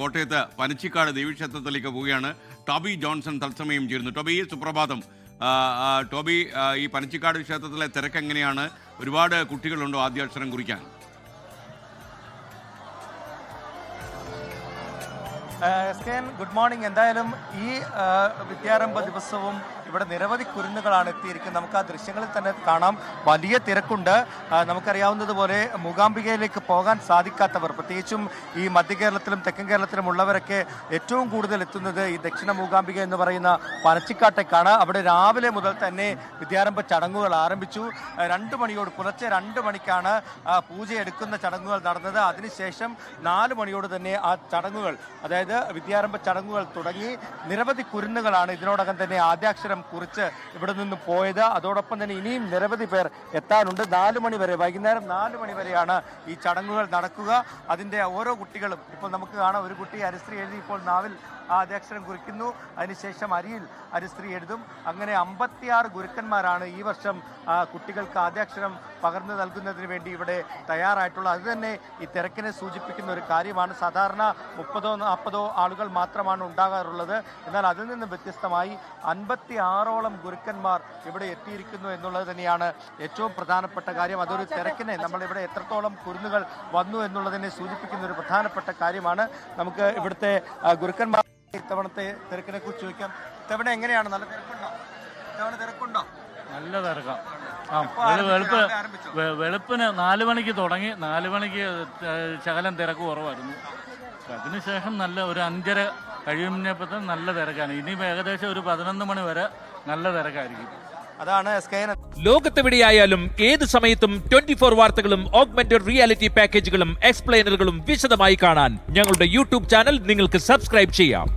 കോട്ടയത്ത് പനച്ചിക്കാട് ദേവീക്ഷേത്രത്തിലേക്ക് പോവുകയാണ്. Toby Johnson തത്സമയം ചേരുന്നു. ടോബി സുപ്രഭാതം. ടോബി ഈ പനച്ചിക്കാട് ക്ഷേത്രത്തിലെ തിരക്ക് എങ്ങനെയാണ് ഒരുപാട് കുട്ടികളുണ്ടോ ആദ്യാക്ഷരം കുറിക്കാൻ? Yes good morning. എന്തായാലും ഈ വിദ്യാരംഭ ദിവസവും ഇവിടെ നിരവധി കുരുന്നുകളാണ് എത്തിയിരിക്കുന്നത്. നമുക്ക് ആ ദൃശ്യങ്ങളിൽ തന്നെ കാണാം. വലിയ തിരക്കുണ്ട്. നമുക്കറിയാവുന്നതുപോലെ മൂകാംബികയിലേക്ക് പോകാൻ സാധിക്കാത്തവർ പ്രത്യേകിച്ചും ഈ മധ്യ കേരളത്തിലും തെക്കൻ കേരളത്തിലും ഉള്ളവരൊക്കെ ഏറ്റവും കൂടുതൽ എത്തുന്നത് ഈ ദക്ഷിണ മൂകാംബിക എന്ന് പറയുന്ന പനച്ചിക്കാട്ടേക്കാണ്. അവിടെ രാവിലെ മുതൽ തന്നെ വിദ്യാരംഭ ചടങ്ങുകൾ ആരംഭിച്ചു. രണ്ട് മണിയോട് പുലർച്ചെ രണ്ട് മണിക്കാണ് പൂജയെടുക്കുന്ന ചടങ്ങുകൾ നടന്നത്. അതിനുശേഷം നാല് മണിയോട് തന്നെ ആ ചടങ്ങുകൾ അതായത് വിദ്യാരംഭ ചടങ്ങുകൾ തുടങ്ങി നിരവധി കുരുന്നുകളാണ് ഇതിനോടകം തന്നെ ആദ്യാക്ഷരം കുറിച്ച് ഇവിടെ നിന്ന് പോയത്. അതോടൊപ്പം തന്നെ ഇനിയും നിരവധി പേർ എത്താനുണ്ട്. നാല് മണിവരെ വൈകുന്നേരം നാല് മണിവരെയാണ് ഈ ചടങ്ങുകൾ നടക്കുക. അതിന്റെ ഓരോ കുട്ടികളും ഇപ്പോൾ നമുക്ക് കാണാം ഒരു കുട്ടി ഹരിശ്രീ എഴുതി ഇപ്പോൾ നാവിൽ ആദ്യാക്ഷരം കുറിക്കുന്നു. അതിനുശേഷം അരിയിൽ ഹരിശ്രീ എഴുതും. അങ്ങനെ അമ്പത്തിയാറ് ഗുരുക്കന്മാരാണ് ഈ വർഷം കുട്ടികൾക്ക് ആദ്യാക്ഷരം പകർന്നു നൽകുന്നതിന് വേണ്ടി ഇവിടെ തയ്യാറായിട്ടുള്ളത്. അതുതന്നെ ഈ തിരക്കിനെ സൂചിപ്പിക്കുന്ന ഒരു കാര്യമാണ്. സാധാരണ മുപ്പതോ നാൽപ്പതോ ആളുകൾ മാത്രമാണ് ഉണ്ടാകാറുള്ളത്. എന്നാൽ അതിൽ നിന്ന് വ്യത്യസ്തമായി അൻപത്തി ആറോളം ഗുരുക്കന്മാർ ഇവിടെ എത്തിയിരിക്കുന്നു എന്നുള്ളത് തന്നെയാണ് ഏറ്റവും പ്രധാനപ്പെട്ട കാര്യം. അതൊരു തിരക്കിനെ നമ്മൾ ഇവിടെ എത്രത്തോളം കുരുന്നുകൾ വന്നു എന്നുള്ളതിനെ സൂചിപ്പിക്കുന്ന ഒരു പ്രധാനപ്പെട്ട കാര്യമാണ്. നമുക്ക് ഇവിടുത്തെ ഗുരുക്കന്മാർ ഇത്തവണത്തെ തിരക്കിനെ കുറിച്ച് ചോദിക്കാം. ഇത്തവണ എങ്ങനെയാണ്? നല്ല തിരക്കുണ്ടോ? ഇത്തവണ തിരക്കുണ്ടോ? നല്ല തിരക്കാം. ആ? വെളുപ്പ് വെളുപ്പിന് നാല് മണിക്ക് തുടങ്ങി. നാല് മണിക്ക് ശകലം തിരക്ക് കുറവായിരുന്നു. അതിനുശേഷം നല്ല ഒരു അഞ്ചര കഴിയുമ്പോഴത്തേക്കും നല്ല തിരക്കാണ്. ഇനി ഏകദേശം ഒരു പതിനൊന്ന് മണി വരെ നല്ല തിരക്കായിരിക്കും. അതാണ് എസ് കെ ലോകത്തെവിടെയായാലും ഏത് സമയത്തും ട്വന്റി ഫോർ വാർത്തകളും ഓഗ്മെന്റഡ് റിയാലിറ്റി പാക്കേജുകളും എക്സ്പ്ലെയിനറുകളും വിശദമായി കാണാൻ ഞങ്ങളുടെ യൂട്യൂബ് ചാനൽ നിങ്ങൾക്ക് സബ്സ്ക്രൈബ് ചെയ്യാം.